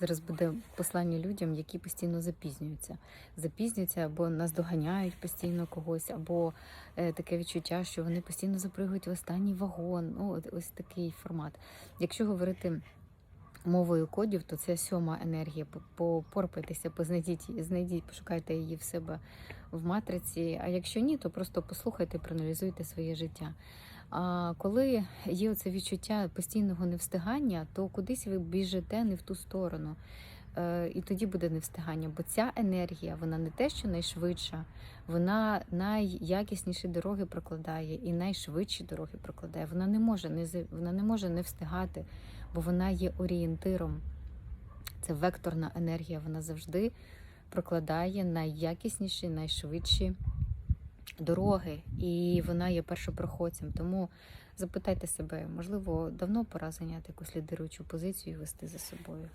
зараз буде послання людям, які постійно запізнюються. Запізнюються або наздоганяють постійно когось, або е, таке відчуття, що вони постійно запригують в останній вагон. Ну, ось такий формат. Якщо говорити мовою кодів, то це сьома енергія. Попорпайтеся, познайдіть, знайдіть, пошукайте її в себе в матриці. А якщо ні, то просто послухайте, проаналізуйте своє життя. А коли є оце відчуття постійного невстигання, то кудись ви біжите не в ту сторону. Е, І тоді буде невстигання, бо ця енергія, вона не те, що найшвидша, вона найякісніші дороги прокладає і найшвидші дороги прокладає. Вона не може не вона не може не встигати, бо вона є орієнтиром. Це векторна енергія, вона завжди прокладає найякісніші, найшвидші дороги, і вона є першопроходцем. Тому запитайте себе, можливо, давно пора зайняти якусь лідируючу позицію і вести за собою.